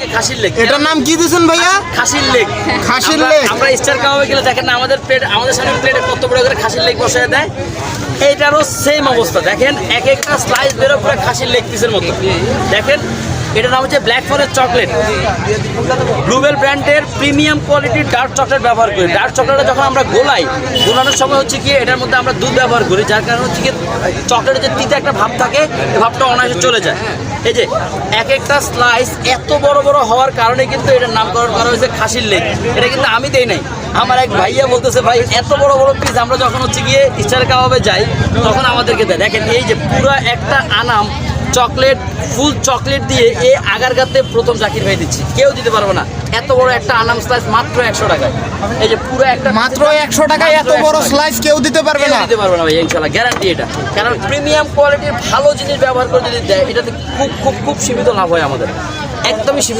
এটার নাম কি দিয়েছেন ভাইয়া? খাসির লেগ খাসির লেক। লেগ। আমরা স্টার কাবাবে গেলে দেখেন আমাদের প্লেট আমাদের সামনে প্লেটে কত বড় করে খাসির লেগ বসায় দেয়। এইটারও সেম অবস্থা। দেখেন এক একটা স্লাইস বেরো পুরো খাসির লেগ পিসের মতো। দেখেন এটার নাম হচ্ছে ব্ল্যাক ফরেস্ট চকলেট ব্লুবেল ব্র্যান্ডের প্রিমিয়াম কোয়ালিটির ডার্ক চকলেট ব্যবহার করি। ডার্ক চকলেটটা যখন আমরা গোলাই, গোলানোর সময় হচ্ছে কি, এটার মধ্যে আমরা দুধ ব্যবহার করি, যার কারণে হচ্ছে কি চকলেটের যে তিতে একটা ভাব থাকে ভাবটা অনায়াসে চলে যায়। এই যে, এক একটা স্লাইস এত বড় বড় হওয়ার কারণে কিন্তু এটার নামকরণ করা হয়েছে খাসির লেগ এটা কিন্তু আমি দেই নাই। আমার এক ভাইয়া বলতেছে, ভাই, এত বড় বড় পিস আমরা যখন হচ্ছে গিয়ে স্টার কাবাবে যাই, তখন আমাদেরকে দেয় দেখেন, এই যে পুরো একটা আনাম চকলেট ফুল চকলেট দিয়ে এই আগারগাতে প্রথম জাকির ভাই দিচ্ছি। কেউ দিতে পারব না। এত বড় একটা আনাম স্লাইস মাত্র একশো টাকায়। এই যে পুরো একটা মাত্র একশো টাকায় এত বড় 100 স্লাইস কেউ দিতে পারবে না। দিতে পারবে না ভাই ইনশাল্লাহ গ্যারান্টি এটা। কারণ প্রিমিয়াম কোয়ালিটির ভালো জিনিস ব্যবহার করে যদি দেয় এটাতে খুব খুব খুব সীমিত লাভ হয় আমাদের। একদমই সীমিত